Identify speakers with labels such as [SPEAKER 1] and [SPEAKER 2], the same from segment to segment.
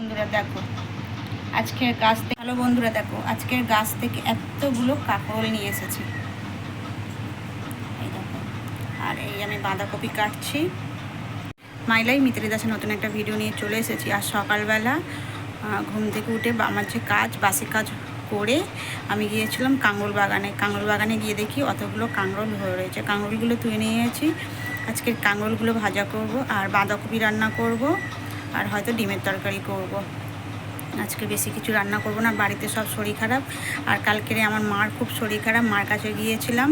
[SPEAKER 1] বন্ধুরা, দেখো। আজকের গাছ থেকে হ্যালো বন্ধুরা, দেখো, আজকের গাছ থেকে এতগুলো কাঁকরোল নিয়ে এসেছি। আর এই আমি বাঁধাকপি কাটছি। মাইলাই মিতালি দাসের নতুন একটা ভিডিও নিয়ে চলে এসেছি। আর সকালবেলা ঘুম থেকে উঠে আমার যে কাজ, বাসি কাজ করে আমি গিয়েছিলাম কাঙ্গল বাগানে। কাঙ্গল বাগানে গিয়ে দেখি অতগুলো কাঙ্গরোল হয়ে রয়েছে। কাঙ্গরোলগুলো তুলে নিয়েছি আজকের কাঙ্গরোলগুলো ভাজা করব আর বাঁধাকপি রান্না করব। আর হয়তো ডিমের তরকারি করব। আজকে বেশি কিছু রান্না করব না, বাড়িতে সব শরীর খারাপ। আর কালকের আমার মার খুব শরীর খারাপ, মার কাছে গিয়েছিলাম।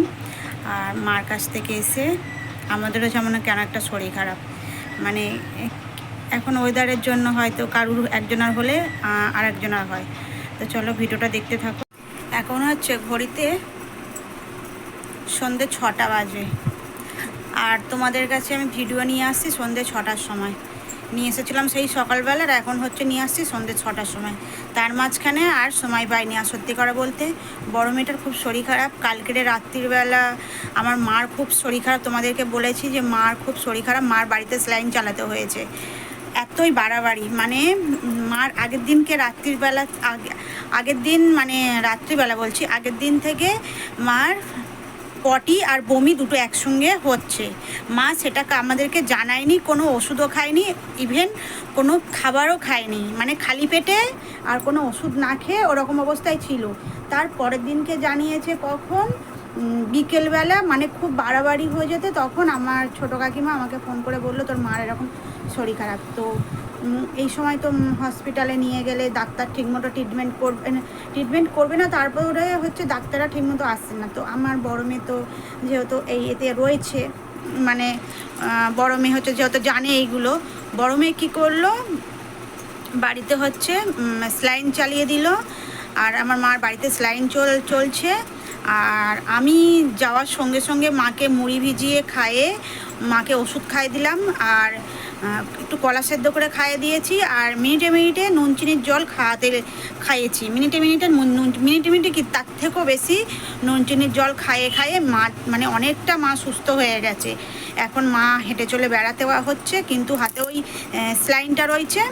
[SPEAKER 1] আর মার কাছ থেকে এসে আমাদেরও যেমন কেন একটা শরীর খারাপ। মানে এখন ওয়েদারের জন্য হয়তো কারুর একজনের হলে আর একজনের হয়। তো চলো ভিডিওটা দেখতে থাকো। এখন হচ্ছে ঘড়িতে সন্ধে ছটা বাজে। আর তোমাদের কাছে আমি ভিডিও নিয়ে আসছি সন্ধে ছটার সময়। নিয়ে এসেছিলাম সেই সকালবেলা আর এখন হচ্ছে নিয়ে আসছি সন্ধে ছটার সময়। তার মাঝখানে আর সময় পাইনি আর সত্যি করে বলতে। বড় মেয়েটার খুব শরীর খারাপ। কালকের রাত্রিবেলা আমার মার খুব শরীর খারাপ। তোমাদেরকে বলেছি যে মার খুব শরীর খারাপ। মার বাড়িতে স্লাইন চালাতে হয়েছে। এতই বাড়াবাড়ি। মানে মার আগের দিনকে রাত্রিবেলা, আগে, আগের দিন মানে রাত্রিবেলা বলছি, আগের দিন থেকে মার পটি আর বমি দুটো একসঙ্গে হচ্ছে। মা সেটাকে আমাদেরকে জানায়নি, কোনো ওষুধও খায়নি ইভেন কোনো খাবারও খায়নি। মানে খালি পেটে আর কোনো ওষুধ না খেয়ে ওরকম অবস্থায় ছিল। তার পরের দিনকে জানিয়েছে কখন বিকেলবেলা মানে খুব বাড়াবাড়ি হয়ে যেতে, তখন আমার ছোটো কাকিমা আমাকে ফোন করে বলল, তোর মার এরকম শরীর খারাপ। তো এই সময় তো হসপিটালে নিয়ে গেলে ডাক্তার ঠিকমতো ট্রিটমেন্ট করবে ট্রিটমেন্ট করবে না, তারপরে হচ্ছে ডাক্তাররা ঠিকমতো আসছে না। তো আমার বড় মেয়ে তো যেহেতু এই এতে রয়েছে মানে বড় মেয়ে হচ্ছে যেহেতু জানে এইগুলো, বড় মেয়ে কী করল, বাড়িতে হচ্ছে স্লাইন চালিয়ে দিল, আর আমার মার বাড়িতে স্লাইন চল, চলছে, আর আমি যাওয়ার সঙ্গে সঙ্গে মাকে মুড়ি ভিজিয়ে খাইয়ে মাকে ওষুধ খাইয়ে দিলাম, আর একটু কলা সেদ্ধ করে খাইয়ে দিয়েছি আর মিনিটে মিনিটে নুন, চিনির জল খাওয়াতে খাইয়েছি। মিনিটে মিনিটে মিনিটে মিনিটে কি তার থেকেও বেশি নুন, চিনির জল খাইয়ে খাইয়ে মা মানে অনেকটা মা সুস্থ হয়ে গেছে। এখন মা হেঁটে চলে বেড়াতে হচ্ছে, কিন্তু হাতে ওই স্লাইনটা রয়েছে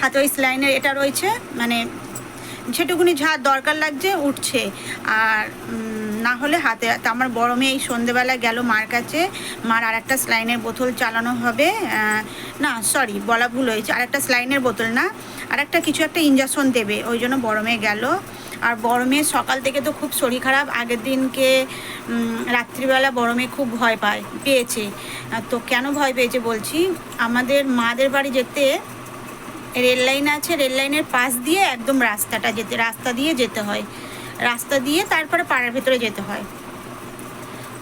[SPEAKER 1] হাতে ওই স্লাইনের এটা রয়েছে মানে যেটুকুনি যা দরকার লাগছে উঠছে। আর না হলে হাতে তা আমার বড় মেয়ে এই সন্ধেবেলা গেল মার কাছে। মার আর একটা স্লাইনের বোতল চালানো হবে। না সরি বলা ভুল হয়েছে। আর একটা স্লাইনের বোতল না। আর একটা কিছু একটা ইঞ্জেকশন দেবে। ওই জন্য বড় মেয়ে গেল। আর বড় মেয়ে সকাল থেকে তো খুব শরীর খারাপ। আগের দিনকে রাত্রিবেলা বড় মেয়ে খুব ভয় পায়, পেয়েছে। তো কেন ভয় পেয়েছে বলছি? আমাদের মাদের বাড়ি যেতে রেল লাইন আছে। রেল লাইনের পাশ দিয়ে একদম রাস্তাটা যেতে, রাস্তা দিয়ে যেতে হয়। রাস্তা দিয়ে তারপরে পাড়ার ভেতরে যেতে হয়।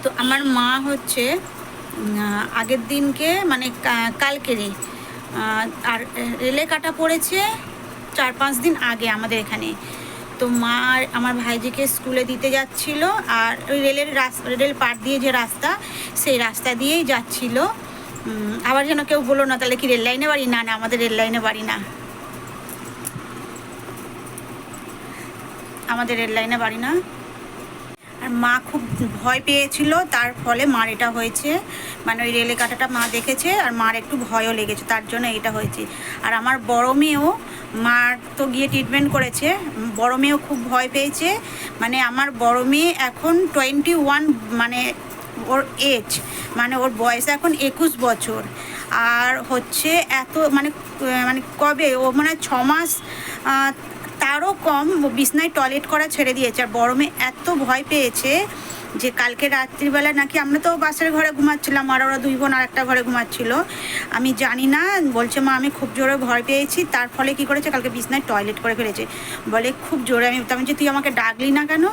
[SPEAKER 1] তো আমার মা হচ্ছে আগের দিনকে মানে কালকেরে আর রেলে কাটা পড়েছে চার পাঁচ দিন আগে আমাদের এখানে। তো মা আমার ভাইজিকে স্কুলে দিতে যাচ্ছিল আর ওই রেলের রেল পার দিয়ে যে রাস্তা, সেই রাস্তা দিয়েই যাচ্ছিল। আবার যেন কেউ বলো না, তাহলে কি রেল লাইনে বাড়ি? না না, আমাদের রেল লাইনে বাড়ি না। আমাদের রেল লাইনে বাড়ি না। আর মা খুব ভয় পেয়েছিল, তার ফলে মার এটা হয়েছে। মানে ওই রেলে কাটাটা মা দেখেছে, আর মার একটু ভয়ও লেগেছে, তার জন্য এটা হয়েছে। আর আমার বড় মেয়েও মার তো গিয়ে ট্রিটমেন্ট করেছে। বড় মেয়েও খুব ভয় পেয়েছে। মানে আমার বড় মেয়ে এখন টোয়েন্টি ওয়ান মানে ওর এজ মানে ওর বয়স এখন একুশ বছর। আর হচ্ছে এত মানে মানে কবে? ও মানে ছ মাস তারও কম বিছনায় টয়লেট করা ছেড়ে দিয়েছে। আর গরমে এত ভয় পেয়েছে। যে কালকে রাত্রিবেলা নাকি আমরা তো বাসের ঘরে ঘুমাচ্ছিলাম, আর ওরা দুই বোন আর একটা ঘরে ঘুমাচ্ছিল। আমি জানি না, বলছে, মা, আমি খুব জোরে ভয় পেয়েছি, তার ফলে কি করেছে? কালকে বিছনায় টয়লেট করে ফেলেছে। বলে, খুব জোরে। আমি আমি যে, তুই আমাকে ডাকলি না কেন?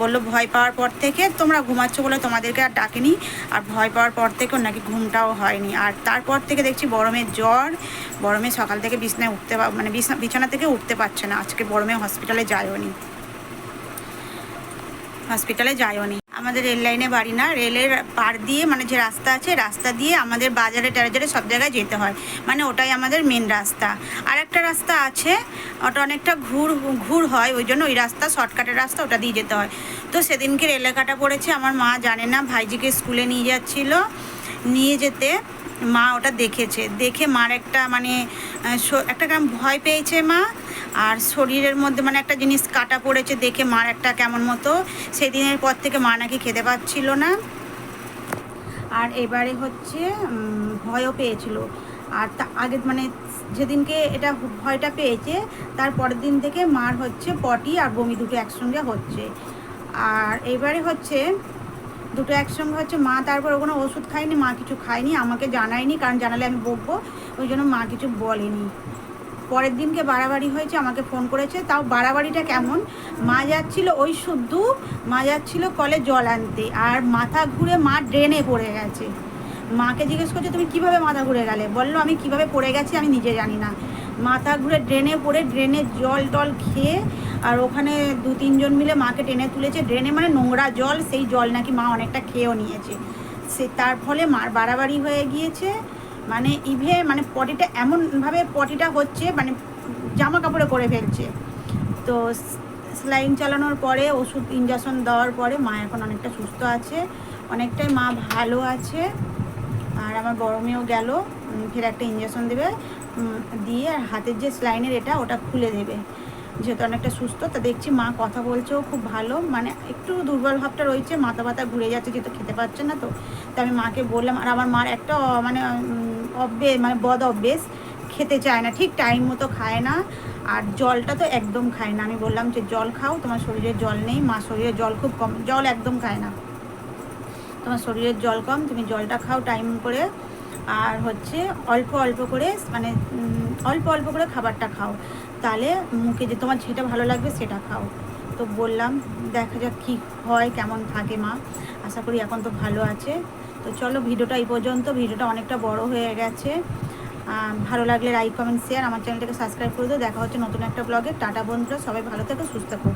[SPEAKER 1] বলল, ভয় পাওয়ার পর থেকে তোমরা ঘুমাচ্ছ বলে তোমাদেরকে আর ডাকেনি, আর ভয় পাওয়ার পর থেকে নাকি ঘুমটাও হয়নি। আর তারপর থেকে দেখছি বড় জ্বর মেয়ে সকাল থেকে বিছনায় উঠতে মানে বিছনা থেকে উঠতে পারছে না, আজকে বড় মেয়ে হসপিটালে যায়ও নি হসপিটালে যায়ও নি আমাদের রেল লাইনে বাড়ি না, রেলের পার দিয়ে মানে যে রাস্তা আছে, রাস্তা দিয়ে আমাদের বাজারে টাজারে সব জায়গায় যেতে হয়। মানে ওটাই আমাদের মেন রাস্তা। আর একটা রাস্তা আছে, ওটা অনেকটা ঘুর ঘুর হয়, ওই জন্য ওই রাস্তা, শর্টকাটের রাস্তা ওটা দিয়ে যেতে হয়। তো সেদিনকে রেলে কাটা পড়েছে, আমার মা জানে না, ভাইজিকে স্কুলে নিয়ে যাচ্ছিল। নিয়ে যেতে, মা ওটা দেখেছে। দেখে মার একটা মানে একটা ভয় পেয়েছে মা। আর শরীরের মধ্যে মানে একটা জিনিস কাটা পড়েছে দেখে মার একটা কেমন মতো, সেদিনের পর থেকে মা নাকি খেতে পাচ্ছিল না। আর এবারে হচ্ছে ভয়ও পেয়েছিল। আর তা আগে মানে যেদিনকে এটা ভয়টা পেয়েছে, তার পরের দিন থেকে মার হচ্ছে পটি আর বমি দুটো একসঙ্গে হচ্ছে। আর এবারে হচ্ছে, দুটো একসঙ্গে হচ্ছে মা তারপর কোনো ওষুধ খায়নি, মা কিছু খায়নি, আমাকে জানায়নি, কারণ জানালে আমি বকবো, ওই জন্য মা কিছু বলেনি। পরের দিনকে বাড়াবাড়ি হয়েছে, আমাকে ফোন করেছে, তাও বাড়াবাড়িটা কেমন? মা যাচ্ছিল ওই শুদ্ধ, মা যাচ্ছিল কলে জল আনতে, আর মাথা ঘুরে মা ড্রেনে পড়ে গেছে। মাকে জিজ্ঞেস করছে, তুমি কীভাবে মাথা ঘুরে গেলে? বলল, আমি কীভাবে পড়ে গেছি আমি নিজে জানি না। মাথা ঘুরে ড্রেনে পড়ে, ড্রেনে জল টল খেয়ে, আর ওখানে দু তিনজন মিলে মাকে টেনে তুলেছে, ড্রেনে মানে নোংরা জল, সেই জল নাকি মা অনেকটা খেয়েও নিয়েছে। সে তার ফলে মার বাড়াবাড়ি হয়ে গিয়েছে মানে ইভে মানে পটিটা এমনভাবে পটিটা হচ্ছে মানে জামা কাপড়ে করে ফেলছে। তো স্লাইন চালানোর পরে, ওষুধ ইঞ্জেকশন দেওয়ার পরে মা এখন অনেকটা সুস্থ আছে। অনেকটাই মা ভালো আছে। আর আমার মেয়েও গেল ফের একটা ইঞ্জেকশন দেবে দিয়ে আর হাতের যে স্লাইনের এটা, ওটা খুলে দেবে। যেহেতু অনেকটা সুস্থ, তা দেখছি মা কথা বলছেও খুব ভালো। মানে একটু দুর্বল ভাবটা রয়েছে, মাথা ব্যথা ঘুরে যাচ্ছে, যেহেতু খেতে পারছে না তো। তা আমি মাকে বললাম, আর আমার মার একটা মানে অভ্যেস মানে বদ অভ্যেস, খেতে চায় না, ঠিক টাইম মতো খায় না। আর জলটা তো একদম খায় না। আমি বললাম যে, জল খাও, তোমার শরীরে জল নেই, মা শরীরে জল খুব কম, জল একদম খায় না। তোমার শরীরের জল কম, তুমি জলটা খাও টাইম করে। আর হচ্ছে অল্প অল্প করে মানে অল্প অল্প করে খাবারটা খাও। তাহলে মুখে যে তোমার যেটা ভালো লাগবে সেটা খাও। তো বললাম, দেখা যাক কী হয়, কেমন থাকে মা। আশা করি এখন তো ভালো আছে। তো চলো ভিডিওটা এই পর্যন্ত। ভিডিওটা অনেকটা বড় হয়ে গেছে। ভালো লাগলে লাইক কমেন্ট শেয়ার আমার চ্যানেলটাকে সাবস্ক্রাইব করে দিও। দেখা হচ্ছে নতুন একটা ব্লগে টাটা বন্ধুরা, সবাই ভালো থেকো, সুস্থ থাকো।